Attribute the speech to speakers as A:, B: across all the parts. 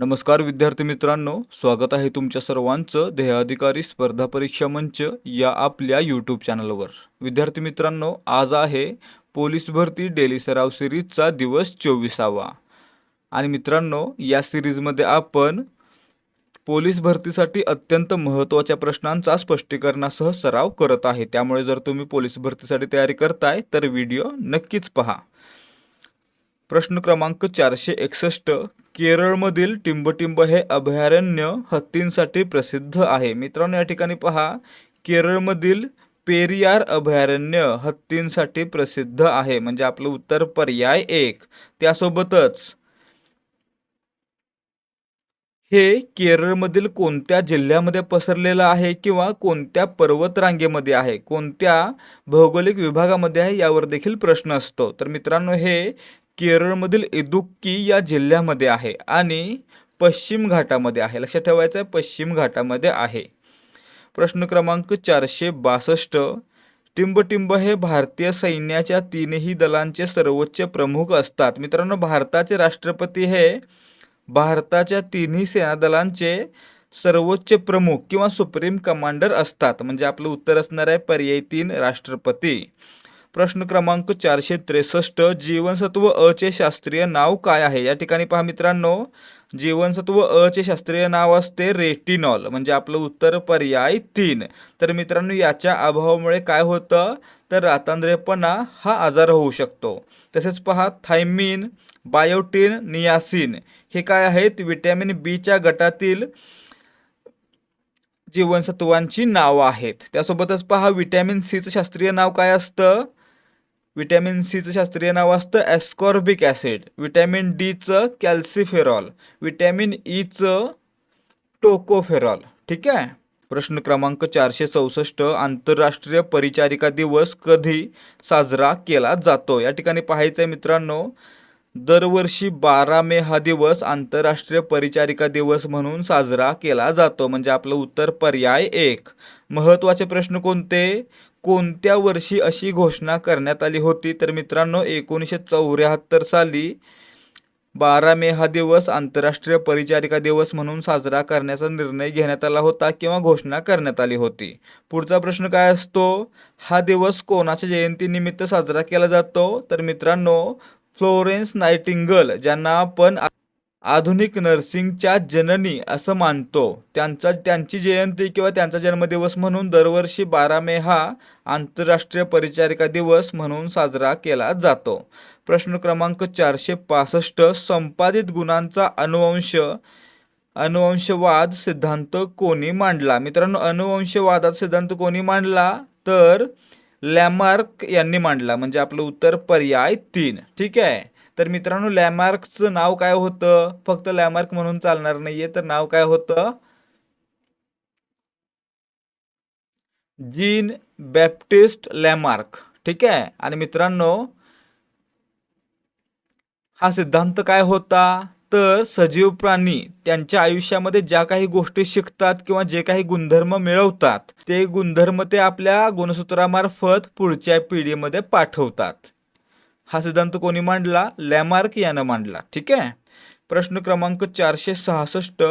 A: नमस्कार विद्यार्थी मित्रांनो स्वागत आहे तुमच्या सर्वांचं ध्येयाधिकारी स्पर्धा परीक्षा मंच या आपल्या यूट्यूब चॅनलवर विद्यार्थी मित्रांनो आज आहे पोलीस भरती डेली सराव सिरीजचा दिवस चोवीसावा. आणि मित्रांनो या सिरीजमध्ये आपण पोलीस भरतीसाठी अत्यंत महत्त्वाच्या प्रश्नांचा स्पष्टीकरणासह सराव करत आहे. त्यामुळे जर तुम्ही पोलीस भरतीसाठी तयारी करताय तर व्हिडिओ नक्कीच पहा. प्रश्न क्रमांक चारशे एकसष्ट केरळमधील टिंबटिंब हे अभयारण्य हत्तींसाठी प्रसिद्ध आहे. मित्रांनो या ठिकाणी पहा. केरळमधील पेरियार अभयारण्य हत्तींसाठी प्रसिद्ध आहे. म्हणजे आपलं उत्तर पर्याय एक. त्यासोबतच हे केरळमधील कोणत्या जिल्ह्यामध्ये पसरलेलं आहे किंवा कोणत्या पर्वतरांगेमध्ये आहे? कोणत्या भौगोलिक विभागामध्ये आहे? यावर देखील प्रश्न असतो. तर मित्रांनो हे केरळमधील इदुक्की या जिल्ह्यामध्ये आहे आणि पश्चिम घाटामध्ये आहे. लक्षात ठेवायचं आहे पश्चिम घाटामध्ये आहे. प्रश्न क्रमांक चारशे बासष्ट. टिंबटिंब हे भारतीय सैन्याच्या तीनही दलांचे सर्वोच्च प्रमुख असतात. मित्रांनो भारताचे राष्ट्रपती हे भारताच्या तिन्ही सेनादलांचे सर्वोच्च प्रमुख किंवा सुप्रीम कमांडर असतात. म्हणजे आपलं उत्तर असणार आहे पर्याय तीन राष्ट्रपती. प्रश्न क्रमांक चारशे त्रेसष्ट जीवनसत्व अ चे शास्त्रीय नाव काय आहे? या ठिकाणी पहा मित्रांनो जीवनसत्व अ चे शास्त्रीय नाव असते रेटिनॉल म्हणजे आपलं उत्तर पर्याय तीन. तर मित्रांनो याच्या अभावामुळे काय होतं? तर रातांद्रेपणा हा आजार होऊ शकतो. तसेच पहा थायमिन बायोटिन नियासिन हे काय आहेत? विटॅमिन बीच्या गटातील जीवनसत्वांची नावं आहेत. त्यासोबतच पहा विटॅमिन सीचं शास्त्रीय नाव काय असतं? विटॅमिन सीचं शास्त्रीय नाव असतं ॲस्कॉर्बिक ॲसिड विटॅमिन डीचं कॅल्सिफेरॉल विटॅमिन ईचं टोकोफेरॉल ठीक आहे? प्रश्न क्रमांक चारशे चौसष्ट आंतरराष्ट्रीय परिचारिका दिवस कधी साजरा केला जातो? या ठिकाणी पाहायचं आहे मित्रांनो दरवर्षी बारा मे हा दिवस आंतरराष्ट्रीय परिचारिका दिवस म्हणून साजरा केला जातो. म्हणजे आपलं उत्तर पर्याय एक. महत्त्वाचे प्रश्न कोणते? कोणत्या वर्षी अशी घोषणा करण्यात आली होती? तर मित्रांनो एकोणीसशे चौऱ्याहत्तर साली बारा मे हा दिवस आंतरराष्ट्रीय परिचारिका दिवस म्हणून साजरा करण्याचा निर्णय घेण्यात आला होता किंवा घोषणा करण्यात आली होती. पुढचा प्रश्न काय असतो? हा दिवस कोणाच्या जयंतीनिमित्त साजरा केला जातो? तर मित्रांनो फ्लोरेन्स नायटिंगल ज्यांना आपण आधुनिक नर्सिंगच्या जननी असं मानतो. त्यांचा त्यांची जयंती किंवा त्यांचा जन्मदिवस म्हणून दरवर्षी बारा मे हा आंतरराष्ट्रीय परिचारिका दिवस म्हणून साजरा केला जातो. प्रश्न क्रमांक चारशे पासष्ट संपादित गुणांचा अनुवंश अनुवंशवाद सिद्धांत कोणी मांडला? मित्रांनो अनुवंशवादाचा सिद्धांत कोणी मांडला? तर लॅमार्क यांनी मांडला. म्हणजे आपलं उत्तर पर्याय तीन. ठीक आहे? तर मित्रांनो लॅमार्कचं नाव काय होतं? फक्त लॅमार्क म्हणून चालणार नाहीये तर नाव काय होतं? जीन बॅप्टिस्ट लॅमार्क ठीक आहे? आणि मित्रांनो हा सिद्धांत काय होता? तर सजीव प्राणी त्यांच्या आयुष्यामध्ये ज्या काही गोष्टी शिकतात किंवा जे काही गुणधर्म मिळवतात ते गुणधर्म ते आपल्या गुणसूत्रामार्फत पुढच्या पिढीमध्ये पाठवतात. हा सिद्धांत कोणी मांडला? लॅमार्क यानं मांडला. ठीक आहे? प्रश्न क्रमांक चारशे सहासष्ट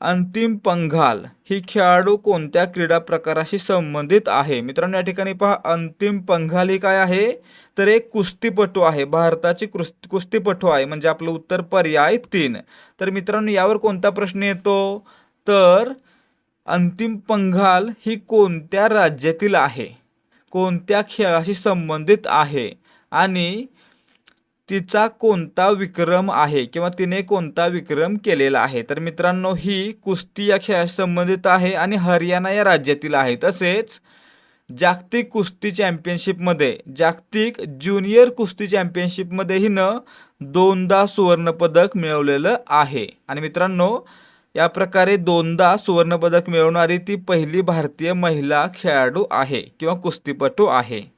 A: अंतिम पंघाल. ही खेळाडू कोणत्या क्रीडा प्रकाराशी संबंधित आहे? मित्रांनो या ठिकाणी पहा. अंतिम पंघाल ही काय आहे? तर एक कुस्तीपटू आहे. भारताची कुस्ती कुस्तीपटू आहे. म्हणजे आपलं उत्तर पर्याय तीन. तर मित्रांनो यावर कोणता प्रश्न येतो? तर अंतिम पंघाल ही कोणत्या राज्यातील आहे? कोणत्या खेळाशी संबंधित आहे? आणि तिचा कोणता विक्रम आहे किंवा तिने कोणता विक्रम केलेला आहे? तर मित्रांनो ही कुस्ती या खेळाशी संबंधित आहे आणि हरियाणा या राज्यातील आहे. तसेच जागतिक कुस्ती चॅम्पियनशिपमध्ये जागतिक ज्युनियर कुस्ती चॅम्पियनशिपमध्ये हिनं दोनदा सुवर्णपदक मिळवलेलं आहे. आणि मित्रांनो या प्रकारे दोनदा सुवर्णपदक मिळवणारी ती पहिली भारतीय महिला खेळाडू आहे किंवा कुस्तीपटू आहे.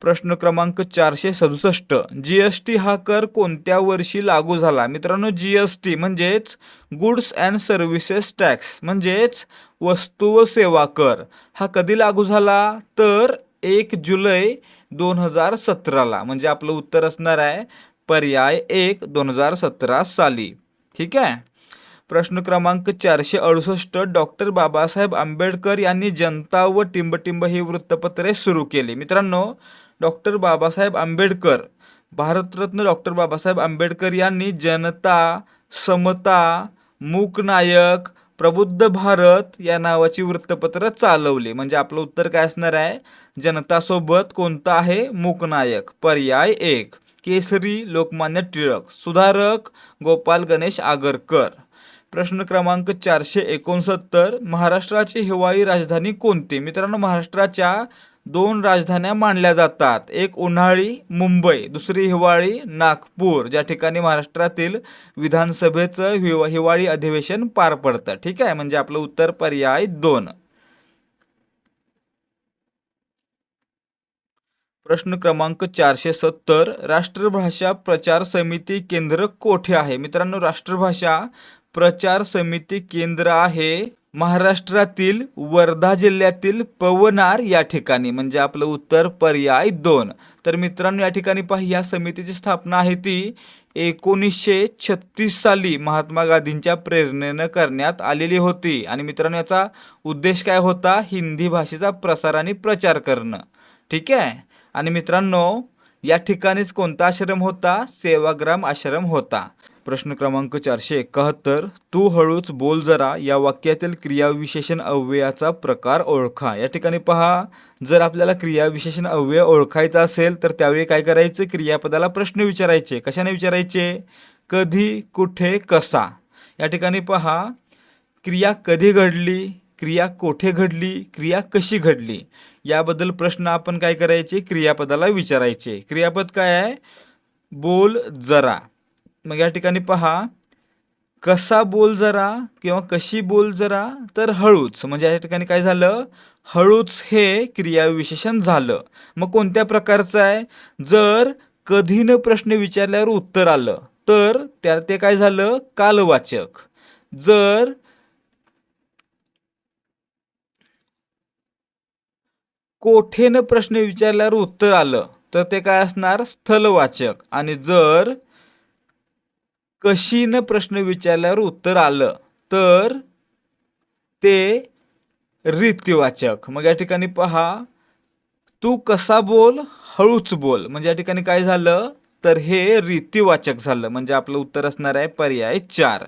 A: प्रश्न क्रमांक चारशे सदुसष्ट. जी एस टी हा कर कोणत्या वर्षी लागू झाला? मित्रांनो जी एस टी म्हणजेच गुड्स अँड सर्व्हिसेस टॅक्स म्हणजेच वस्तू व सेवा कर. हा कधी लागू झाला? तर एक जुलै दोन हजार सतराला. म्हणजे आपलं उत्तर असणार आहे पर्याय एक दोन हजार सतरा साली. ठीक आहे? प्रश्न क्रमांक चारशे अडुसष्ट. डॉक्टर बाबासाहेब आंबेडकर यांनी जनता व टिंबटिंब ही वृत्तपत्रे सुरू केली. मित्रांनो डॉक्टर बाबासाहेब आंबेडकर भारतरत्न डॉक्टर बाबासाहेब आंबेडकर यांनी जनता समता मूकनायक प्रबुद्ध भारत या नावाची वृत्तपत्र चालवली. म्हणजे आपलं उत्तर काय असणार आहे? जनतासोबत कोणतं आहे? मूकनायक. पर्याय एक. केसरी लोकमान्य टिळक. सुधारक गोपाल गणेश आगरकर. प्रश्न क्रमांक चारशे एकोणसत्तर. महाराष्ट्राची हिवाळी राजधानी कोणती? मित्रांनो महाराष्ट्राच्या दोन राजधान्या मानल्या जातात. एक उन्हाळी मुंबई दुसरी हिवाळी नागपूर. ज्या ठिकाणी महाराष्ट्रातील विधानसभेचं हिवा हिवाळी अधिवेशन पार पडतं. ठीक आहे? म्हणजे आपलं उत्तर पर्याय दोन. प्रश्न क्रमांक चारशे सत्तर. राष्ट्रभाषा प्रचार समिती केंद्र कोठे आहे? मित्रांनो राष्ट्रभाषा प्रचार समिती केंद्र आहे महाराष्ट्रातील वर्धा जिल्ह्यातील पवनार या ठिकाणी म्हणजे आपलं उत्तर पर्याय दोन. तर मित्रांनो या ठिकाणी पहा या समितीची स्थापना आहे ती एकोणीसशे छत्तीस साली महात्मा गांधींच्या प्रेरणेनं करण्यात आलेली होती. आणि मित्रांनो याचा उद्देश काय होता? हिंदी भाषेचा प्रसार आणि प्रचार करणं. ठीक आहे? आणि मित्रांनो या ठिकाणीच कोणता आश्रम होता? सेवाग्राम आश्रम होता. प्रश्न क्रमांक चारशे एकाहत्तर तू हळूच बोल जरा या वाक्यातील क्रियाविशेषण अव्ययाचा प्रकार ओळखा. या ठिकाणी पहा जर आपल्याला क्रियाविशेषण अव्यय ओळखायचा असेल तर त्यावेळी काय करायचं? क्रियापदाला प्रश्न विचारायचे. कशाने विचारायचे? कधी कुठे कसा? या ठिकाणी पहा क्रिया कधी घडली? क्रिया कोठे घडली? क्रिया कशी घडली? याबद्दल प्रश्न आपण काय करायचे? क्रियापदाला विचारायचे. क्रियापद काय आहे? बोल जरा. मग या ठिकाणी पहा. कसा बोल जरा किंवा कशी बोल जरा? तर हळूच. म्हणजे या ठिकाणी काय झालं? हळूच हे क्रियाविशेषण झालं. मग कोणत्या प्रकारचं आहे? जर कधीनं प्रश्न विचारल्यावर उत्तर आलं तर त्या ते काय झालं? कालवाचक. जर कोठेनं प्रश्न विचारल्यावर उत्तर आलं तर ते काय असणार? स्थलवाचक. आणि जर कशीनं प्रश्न विचारल्यावर उत्तर आलं तर ते रीतिवाचक. मग या ठिकाणी पहा तू कसा बोल हळूच बोल. म्हणजे या ठिकाणी काय झालं? तर हे रीतिवाचक झालं. म्हणजे आपलं उत्तर असणार आहे पर्याय चार.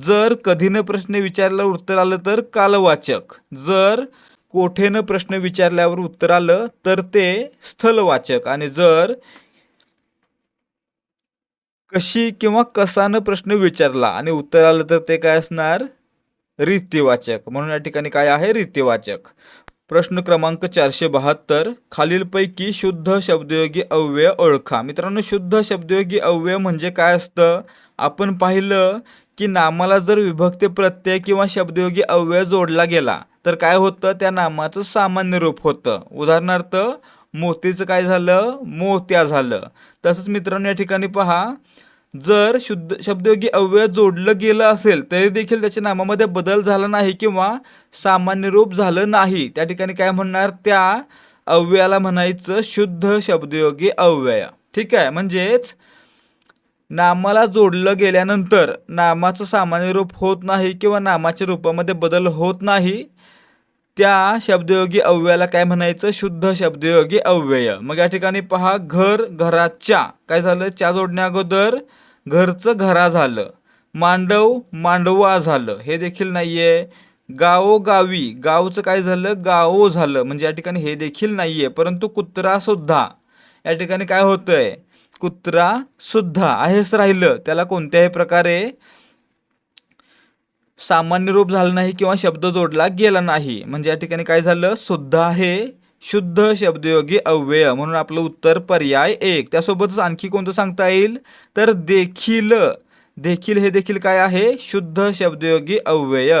A: जर कधीनं प्रश्न विचारल्यावर उत्तर आलं तर कालवाचक. जर कोठेनं प्रश्न विचारल्यावर उत्तर आलं तर ते स्थलवाचक. आणि जर कशी किंवा कसानं प्रश्न विचारला आणि उत्तर आलं तर ते काय असणार? रीतिवाचक. म्हणून या ठिकाणी काय आहे? रीतिवाचक. प्रश्न क्रमांक चारशे बहात्तर खालीलपैकी शुद्ध शब्दयोगी अव्यय ओळखा. मित्रांनो शुद्ध शब्दयोगी अव्यय म्हणजे काय असतं? आपण पाहिलं की नामाला जर विभक्ती प्रत्यय किंवा शब्दयोगी अव्यय जोडला गेला तर काय होतं? त्या नामाचं सामान्य रूप होतं. उदाहरणार्थ मोतीचं काय झालं? मोत्या झालं. तसंच मित्रांनो या ठिकाणी पहा जर शुद्ध शब्दयोगी अव्यय जोडलं गेलं असेल तरी देखील त्याच्या नामामध्ये बदल झाला नाही किंवा सामान्य रूप झालं नाही. त्या ठिकाणी काय म्हणणार? त्या अव्ययाला म्हणायचं शुद्ध शब्दयोगी अव्यय. ठीक आहे? म्हणजेच नामाला जोडलं गेल्यानंतर नामाचं सामान्य रूप होत नाही किंवा नामाच्या रूपामध्ये बदल होत नाही. त्या शब्दयोगी अव्ययाला काय म्हणायचं? शुद्ध शब्दयोगी अव्यय. मग या ठिकाणी पहा घर घराच्या. काय झालं? च्या जोडण्या अगोदर घरचं घरा झालं. मांडव मांडवा झालं. हे देखील नाहीये. गावोगावी. गावचं काय झालं? गावो झालं. म्हणजे या ठिकाणी हे देखील नाहीये. परंतु कुत्रा सुद्धा. या ठिकाणी काय होतंय? कुत्रा सुद्धा. आहेच राहिलं. त्याला कोणत्याही प्रकारे सामान्य रूप झालं नाही किंवा शब्द जोडला गेला नाही. म्हणजे या ठिकाणी काय झालं? सुद्धा हे शुद्ध शब्दयोगी अव्यय. म्हणून आपलं उत्तर पर्याय एक. त्यासोबतच आणखी कोणतं सांगता येईल? तर देखील देखील हे देखील काय आहे? शुद्ध शब्दयोगी अव्यय.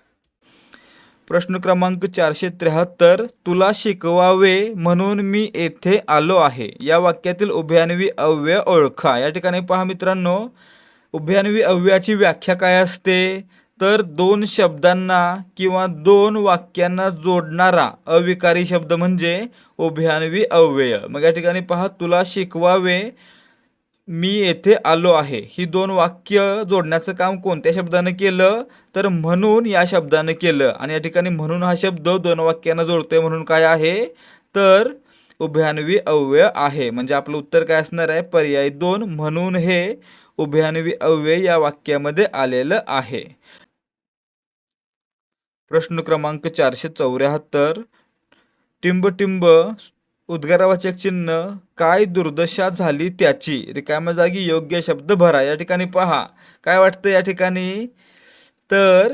A: प्रश्न क्रमांक चारशे त्र्याहत्तर तुला शिकवावे म्हणून मी येथे आलो आहे. या वाक्यातील उभयान्वी अव्यय ओळखा. या ठिकाणी पहा मित्रांनो उभयान्वी अव्ययाची व्याख्या काय असते? तर दोन शब्दांना किंवा दोन वाक्यांना जोडणारा अविकारी शब्द म्हणजे उभयान्वी अव्यय. मग या ठिकाणी पहा तुला शिकवावे मी येथे आलो आहे. ही दोन वाक्य जोडण्याचं काम कोणत्या शब्दानं केलं? तर म्हणून या शब्दानं केलं. आणि या ठिकाणी म्हणून हा शब्द दोन वाक्यांना जोडतोय म्हणून काय आहे? तर उभ्यान्वी अव्यय आहे. म्हणजे आपलं उत्तर काय असणार आहे? पर्याय दोन म्हणून हे उभ्यान्वी अव्यय या वाक्यामध्ये आलेलं आहे. प्रश्न क्रमांक चारशे चौऱ्याहत्तर. टिंब टिंब उद्गारावाचक चिन्ह काय दुर्दशा झाली त्याची? रिकाम्या जागी योग्य शब्द भरा. या ठिकाणी पहा. काय वाटतं या ठिकाणी? तर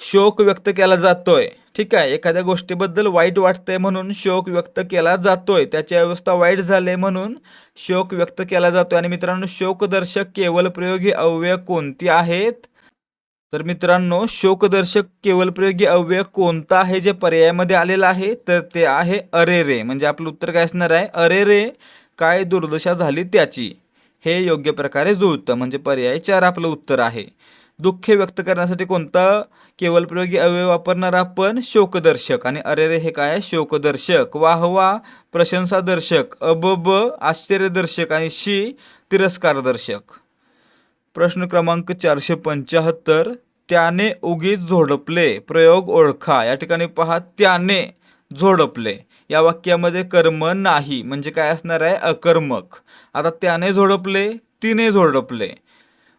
A: शोक व्यक्त केला जातोय. ठीक आहे. एखाद्या गोष्टीबद्दल वाईट वाटतंय म्हणून शोक व्यक्त केला जातोय. त्याची अवस्था वाईट झाले म्हणून शोक व्यक्त केला जातोय. आणि मित्रांनो शोकदर्शक केवळ प्रयोगी अव्यय कोणती आहेत? तर मित्रांनो शोकदर्शक केवलप्रयोगी अव्यय कोणता आहे जे पर्यायामध्ये आलेलं आहे? तर ते आहे अरे रे म्हणजे आपलं उत्तर काय असणार आहे? अरे रे काय दुर्दशा झाली त्याची? हे योग्य प्रकारे जुळतं. म्हणजे पर्याय चार आपलं उत्तर आहे. दुःख व्यक्त करण्यासाठी कोणता केवलप्रयोगी अव्यय वापरणार आपण? शोकदर्शक. आणि अरे रे हे काय आहे? शोकदर्शक. वाहवा प्रशंसादर्शक. अबब. आश्चर्यदर्शक. आणि शी. तिरस्कारदर्शक. प्रश्न क्रमांक चारशे पंच्याहत्तर त्याने उगीच झोडपले. प्रयोग ओळखा. या ठिकाणी पहा त्याने झोडपले. या वाक्यामध्ये कर्म नाही. म्हणजे काय असणार आहे? अकर्मक. आता त्याने झोडपले तिने झोडपले.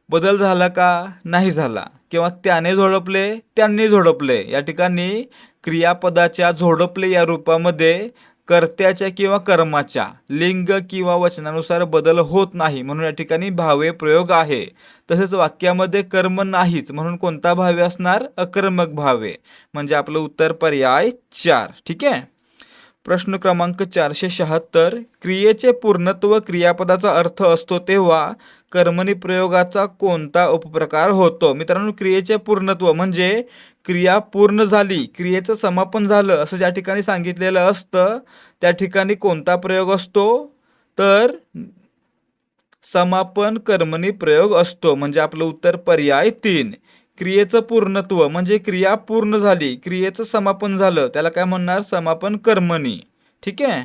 A: बदल झाला का? नाही झाला. किंवा त्याने झोडपले त्यांनी झोडपले. या ठिकाणी क्रियापदाच्या झोडपले या रूपामध्ये कर्त्याच्या किंवा कर्माच्या लिंग किंवा वचनानुसार बदल होत नाही म्हणून या ठिकाणी भावे प्रयोग आहे. तसेच वाक्यामध्ये कर्म नाहीच म्हणून कोणता भावे असणार? अकर्मक भावे. म्हणजे आपलं उत्तर पर्याय चार. ठीक आहे? प्रश्न क्रमांक चारशे शहात्तर. क्रियेचे पूर्णत्व क्रियापदाचा अर्थ असतो तेव्हा कर्मणी प्रयोगाचा कोणता उपप्रकार होतो? मित्रांनो क्रियेचे पूर्णत्व म्हणजे क्रिया पूर्ण झाली क्रियेचं समापन झालं असं ज्या ठिकाणी सांगितलेलं असतं त्या ठिकाणी कोणता प्रयोग असतो? तर समापन कर्मणी प्रयोग असतो म्हणजे आपलं उत्तर पर्याय तीन. क्रियेचं पूर्णत्व म्हणजे क्रिया पूर्ण झाली क्रियेचं समापन झालं त्याला काय म्हणणार? समापन कर्मणी ठीक आहे?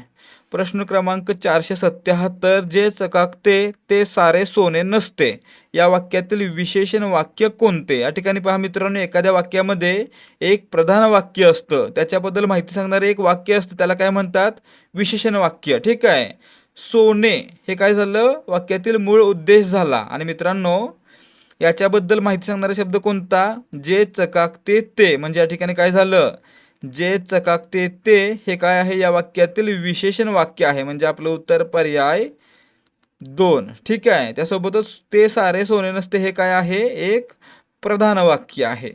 A: प्रश्न क्रमांक चारशे सत्याहत्तर जे चकाकते ते सारे सोने नसते. या वाक्यातील विशेषण वाक्य कोणते? या ठिकाणी पहा मित्रांनो एखाद्या वाक्यामध्ये एक प्रधान वाक्य असतं. त्याच्याबद्दल माहिती सांगणारे एक वाक्य असतं. त्याला काय म्हणतात? विशेषण वाक्य. ठीक आहे? सोने. हे काय झालं? वाक्यातील मूळ उद्देश झाला. आणि मित्रांनो याच्याबद्दल माहिती सांगणारा शब्द कोणता? जे चकाकते ते. म्हणजे या ठिकाणी काय झालं? जे चकाकते ते हे काय आहे? या वाक्यातील विशेषण वाक्य आहे. म्हणजे आपलं उत्तर पर्याय दोन. ठीक आहे. त्यासोबतच ते सारे सोने नसते हे काय आहे? एक प्रधान वाक्य आहे.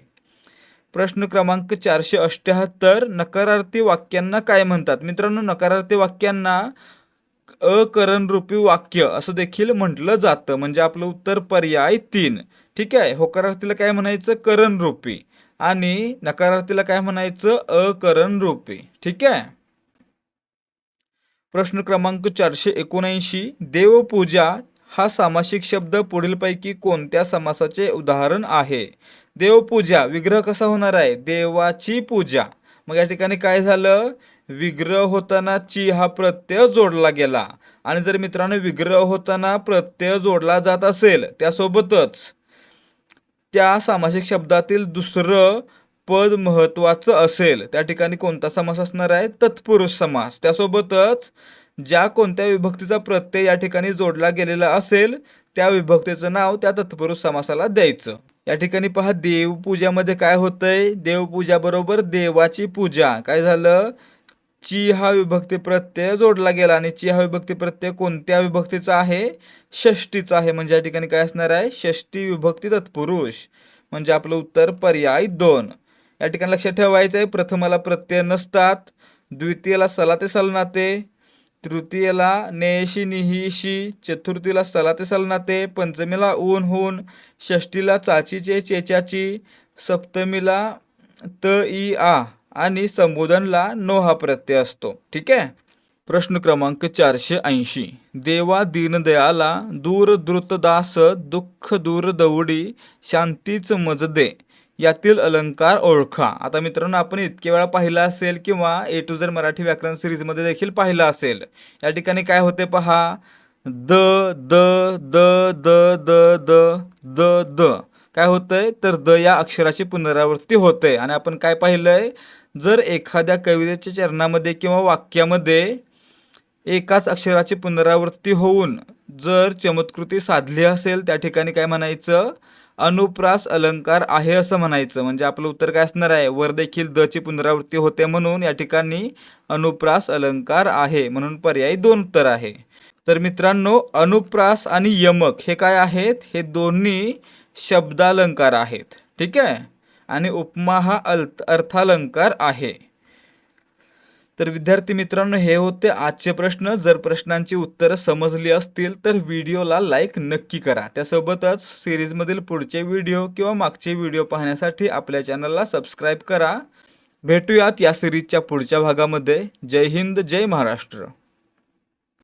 A: प्रश्न क्रमांक चारशे अष्ट्याहत्तर नकारार्थी वाक्यांना काय म्हणतात? मित्रांनो नकारार्थी वाक्यांना अकरणरूपी वाक्य असं देखील म्हटलं जातं. म्हणजे आपलं उत्तर पर्याय तीन. ठीक आहे? होकारार्थीला काय म्हणायचं? करणरूपी. आणि नकारार्थीला काय म्हणायचं? अकरणरूपी ठीक आहे? प्रश्न क्रमांक चारशे एकोणऐंशी. देवपूजा हा सामासिक शब्द पुढीलपैकी कोणत्या समासाचे उदाहरण आहे? देवपूजा विग्रह कसा होणार आहे? देवाची पूजा. मग या ठिकाणी काय झालं? विग्रह होताना ची हा प्रत्यय जोडला गेला. आणि जर मित्रांनो विग्रह होताना प्रत्यय जोडला जात असेल त्यासोबतच त्या सामासिक शब्दातील दुसरं पद महत्त्वाचं असेल. त्या ठिकाणी कोणता समास असणार आहे? तत्पुरुष समास. त्यासोबतच ज्या कोणत्या विभक्तीचा प्रत्यय या ठिकाणी जोडला गेलेला असेल त्या विभक्तीचं नाव त्या तत्पुरुष समासाला द्यायचं. या ठिकाणी पहा देवपूजामध्ये काय होतंय? देवपूजाबरोबर देवाची पूजा. काय झालं? ची हा विभक्ती प्रत्यय जोडला गेला आणि ची हा विभक्ती प्रत्यय कोणत्या विभक्तीचा आहे? षष्टीचा आहे. म्हणजे या ठिकाणी काय असणार आहे? षष्टी विभक्ती तत्पुरुष. म्हणजे आपलं उत्तर पर्याय दोन. या ठिकाणी लक्षात ठेवायचं आहे. प्रथमाला प्रत्यय नसतात. द्वितीयला सला ते सलनाते. तृतीयला नेशी निहिशी. चतुर्थीला सला ते सलनाते. पंचमीला ऊन होऊन. षष्टीला चाचीचे चेचाची सप्तमीला त ई आ. आणि संबोधनला नो हा प्रत्यय असतो. ठीक आहे? प्रश्न क्रमांक चारशे ऐंशी. देवा दीनदयाला दूर द्रुतदास दुःख दूर दौडी शांतीच मजदे यातील अलंकार ओळखा. आता मित्रांनो आपण इतके वेळा पाहिला असेल किंवा ए टू झेड मराठी व्याकरण सिरीजमध्ये देखील पाहिलं असेल. या ठिकाणी काय होते पहा? द द द द द द द द. काय होतंय? तर द या अक्षराची पुनरावृत्ती होते. आणि आपण काय पाहिलंय? जर एखाद्या कवितेच्या चरणामध्ये किंवा वाक्यामध्ये एकाच अक्षराची पुनरावृत्ती होऊन जर चमत्कृती साधली असेल त्या ठिकाणी काय म्हणायचं? अनुप्रास अलंकार आहे असं म्हणायचं. म्हणजे आपलं उत्तर काय असणार आहे? वर देखील द ची पुनरावृत्ती होते म्हणून या ठिकाणी अनुप्रास अलंकार आहे म्हणून पर्याय दोन उत्तर आहे. तर मित्रांनो अनुप्रास आणि यमक हे काय आहेत? हे दोन्ही शब्दालंकार आहेत. ठीक आहे? आणि उपमा हा अल्त अर्थालंकार आहे. तर विद्यार्थी मित्रांनो हे होते आजचे प्रश्न. जर प्रश्नांची उत्तरं समजली असतील तर व्हिडिओला लाईक नक्की करा. त्यासोबतच सिरीजमधील पुढचे व्हिडिओ किंवा मागचे व्हिडिओ पाहण्यासाठी आपल्या चॅनलला सबस्क्राईब करा. भेटूयात या सिरीजच्या पुढच्या भागामध्ये. जय हिंद जय महाराष्ट्र.